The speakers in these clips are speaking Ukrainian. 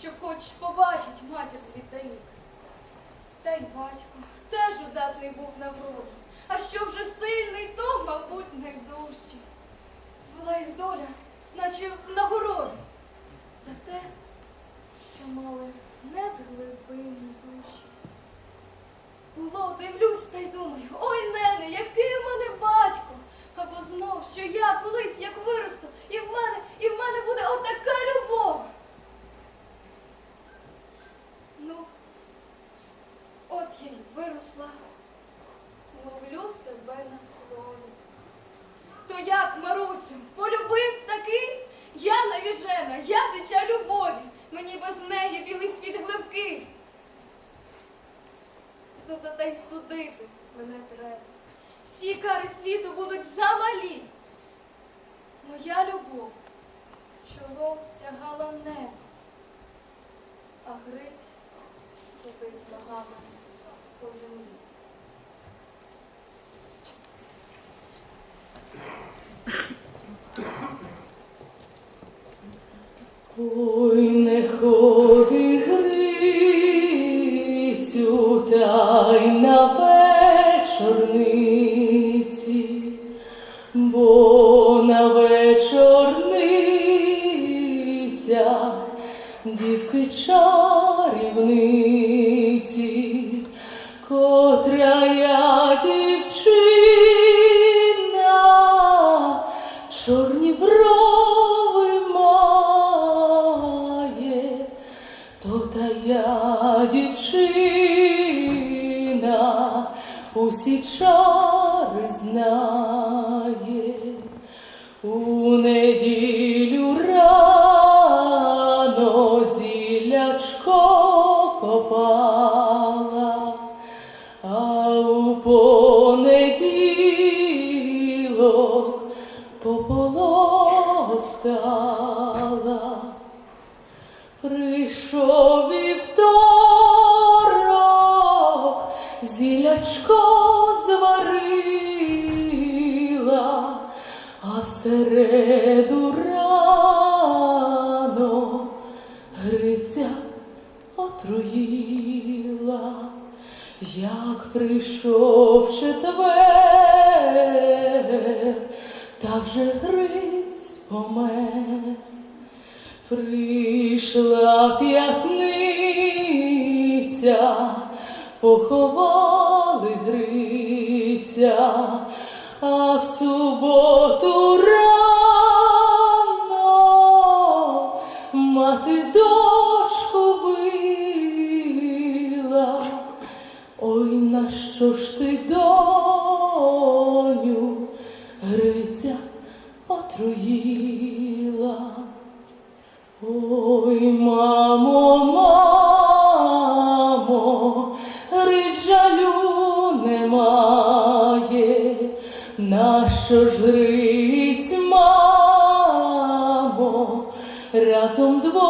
що хоч побачить матір світаїк. Та й батько теж удатний був на вроду, а що вже сильний, то, мабуть, найдужчий. Звела їх доля, наче в нагороди, за те, що мали не з глибини душі. Було, дивлюсь та й думаю, ой, нене, який у мене батько! Або знов, що я колись як виросту, і в мене, і в мене буде отака любов. Ну, от я й виросла, ловлю себе на слові. То як, Марусю, полюбив такий? Я навіжена, я дитя любові, мені без неї білий світ гливкий. То за те й судити мене треба. Всі кари світу будуть замалі. Моя любов чолом сягала неба, а Гриць ходив ногами по землі. Ой, не ходи та я дівчина, усі чари знає. У неділю рано зілячко копала, а у понеділок пополоскала. Прийшов вівторок, зілячко зварила, а в середу рано Гриця отруїла, як прийшов четвер, та вже Гриць помер. Прийшла п'ятниця, поховали Гриця, а в суботу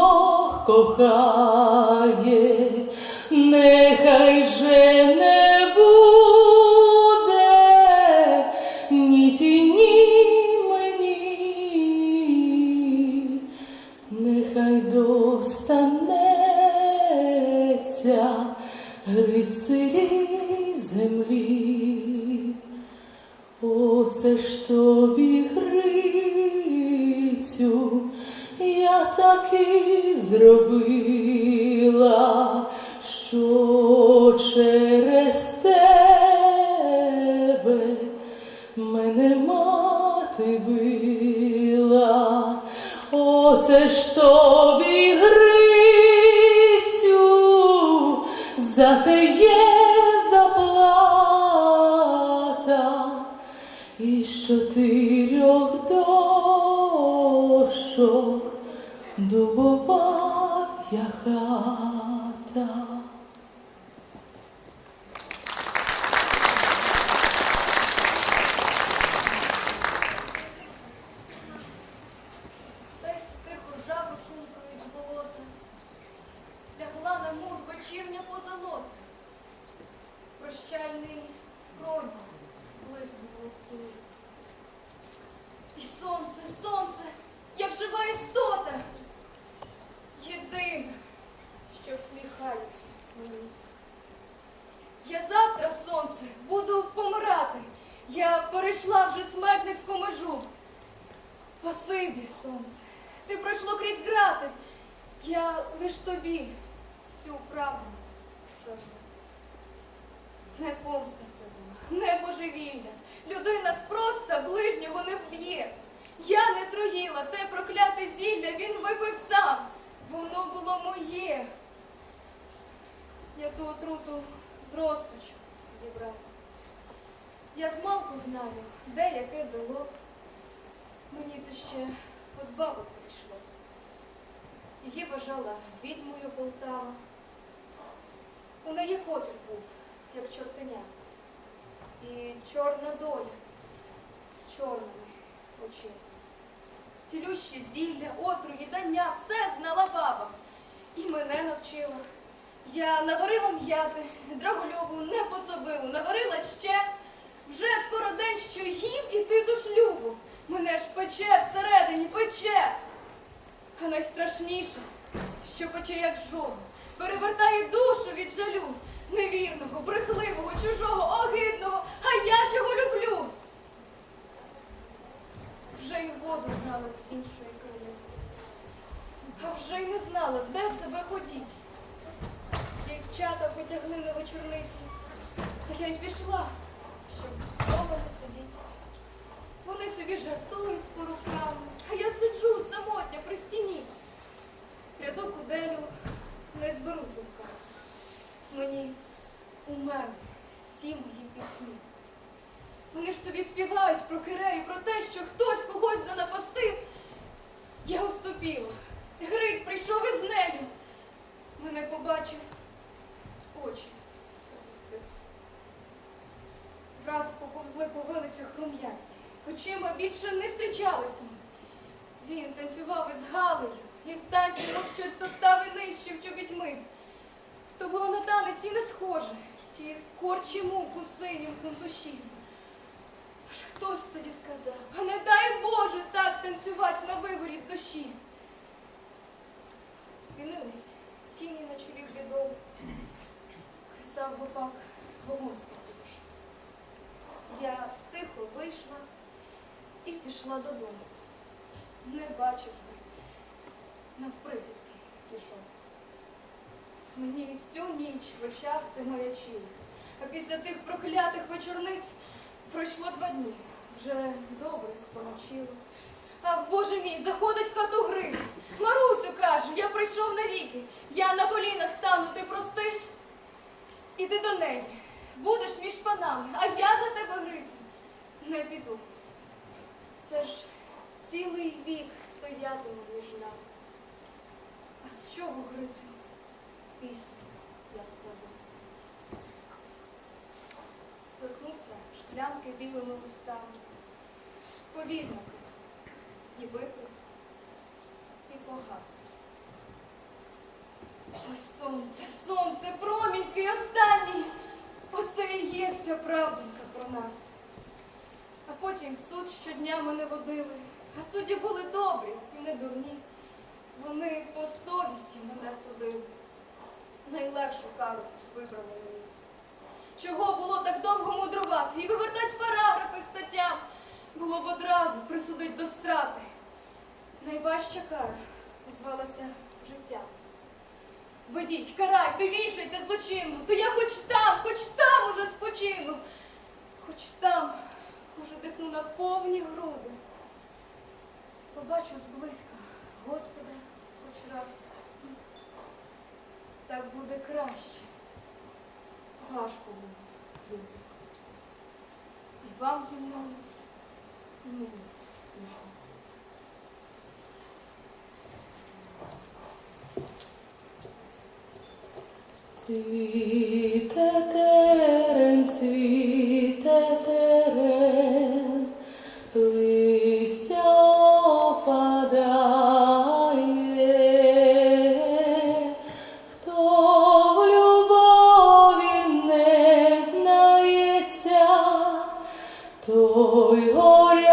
двох кохає, нехай Я лиш тобі всю правду скажу. Не помста це була, не божевілля. Людина спроста ближнього не вб'є. Я не троїла те прокляте зілля, він випив сам. Воно було моє. Я ту отруту з розпачу зібрала. Я змалку знаю, де яке зело. Мені це ще от баби прийшло. Її вважала відьмою Полтава. У неї котик був, як чортеня. І чорна доля з чорними очима. Цілющі зілля, отруї, дання, все знала баба. І мене навчила. Я наварила м'яти, драголюбу, не пособилу, наварила ще. Вже скоро день, що їм іти до шлюбу. Мене ж пече всередині, пече. А найстрашніше, що пече як жога, перевертає душу від жалю, невірного, брехливого, чужого, огидного, а я ж його люблю. Вже й воду брала з іншої криниці, а вже й не знала, де себе ходіть. Дівчата потягли на вечорниці, то я й пішла, щоб вдома не сидіть. Вони собі жартують з поруками, а я сиджу самотня при стіні. Пряду куделю не зберу з думками. Мені умерли всі мої пісні. Вони ж собі співають про кирею, про те, що хтось когось занапастив. Я уступіла. Гриць прийшов із нею. Мене побачив, очі опустив. Враз поповзли по вилицях рум'янці. Очима більше не зустрічались ми. Він танцював із Галею і в танці мов щось топтав і нищив чобітьми. То було на танець і не схоже, ті корчі муку синім душі. Аж хтось тоді сказав, а не дай Боже так танцювати на вигорі в душі. Вінились тіні на чолі блідому, Хисав гопак вогонь спокійш. Я тихо вийшла і пішла додому. Не бачив Гриць, навприсідки пішов. Мені всю ніч в очах ти маячив, а після тих проклятих вечорниць пройшло два дні. Вже добре споночило. А Боже мій, заходить в хату Гриць. Марусю каже, я прийшов навіки. Я на коліна стану, ти простиш? Іди до неї. Будеш між панами, а я за тебе, Грицю, не піду. Це ж цілий вік стоятиму між нами. А з чого, Грицю, пісню я складу? Торкнувся шклянки білими вустами. Повільно і випив, і погас. Ой, сонце, сонце, промінь твій останній. Оце і є вся правденька про нас. А потім в суд щодня мене водили, а судді були добрі і не дурні. Вони по совісті мене судили. Найлегшу кару вибрали мені. Чого було так довго мудрувати і вивертать параграфи статтям? Було б одразу присудить до страти. Найважча кара звалася життя. Ведіть, карайте, вішайте злочинно, то я хоч там, хоч там уже спочину, хоч там уже дихну на повні груди. Побачу зблизька Господа хоч раз. Так буде краще. Важко буде, люди. І вам зі мною, і мені нас. Цвіте hoy, hoy.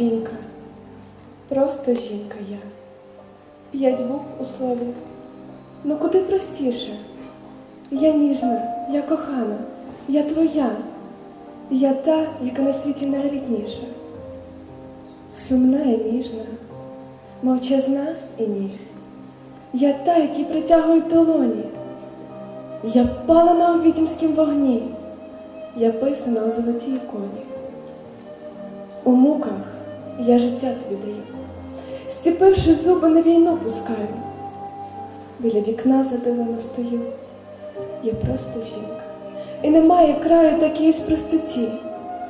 Жінка, просто жінка я. П'ять букв у слові. Ну куди простіше? Я ніжна, я кохана, я твоя, я та, яка на світі найрідніша. Сумна і ніжна, мовчазна і ні. Я та, які притягують долоні. Я палена у відьмськім вогні, я писана у золотій іконі. У муках я життя тобі даю, стіпивши зуби на війну пускаю. Біля вікна задивлено стою, я просто жінка. І немає краю такій ж простоті.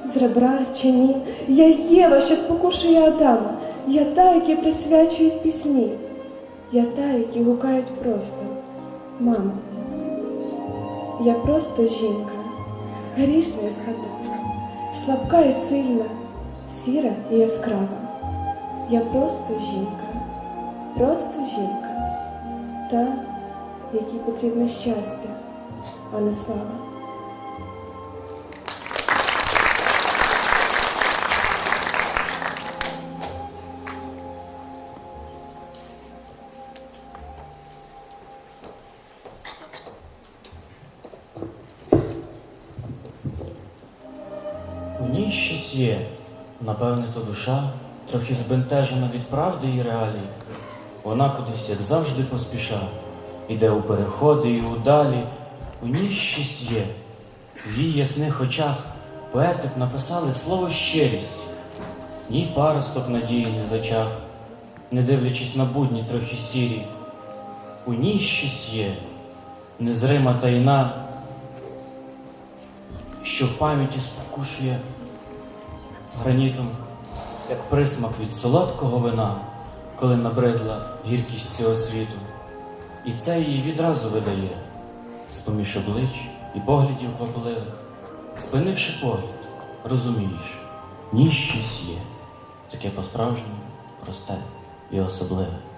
З ребра чи ні, я Єва, що спокушує Адама, я та, які присвячують пісні, я та, які гукають просто. Мама. Я просто жінка, грішна і згадана, слабка і сильна, сіра і яскрава. Я просто жінка, просто жінка, та, якій потрібне щастя, а не слава. У ній щось є, напевне, то душа, трохи збентежена від правди і реалій. Вона кудись, як завжди, поспіша, іде у переходи і удалі. У ній щось є. В її ясних очах поети б написали слово щирість. Ні паросток надії не зачах, не дивлячись на будні трохи сірі. У ній щось є, незрима тайна, що в пам'яті спокушує гранітом, як присмак від солодкого вина, коли набридла гіркість цього світу. І це її відразу видає, з-поміж облич і поглядів квапливих, спинивши погляд, розумієш, ніщось є, таке по-справжньому просте і особливе.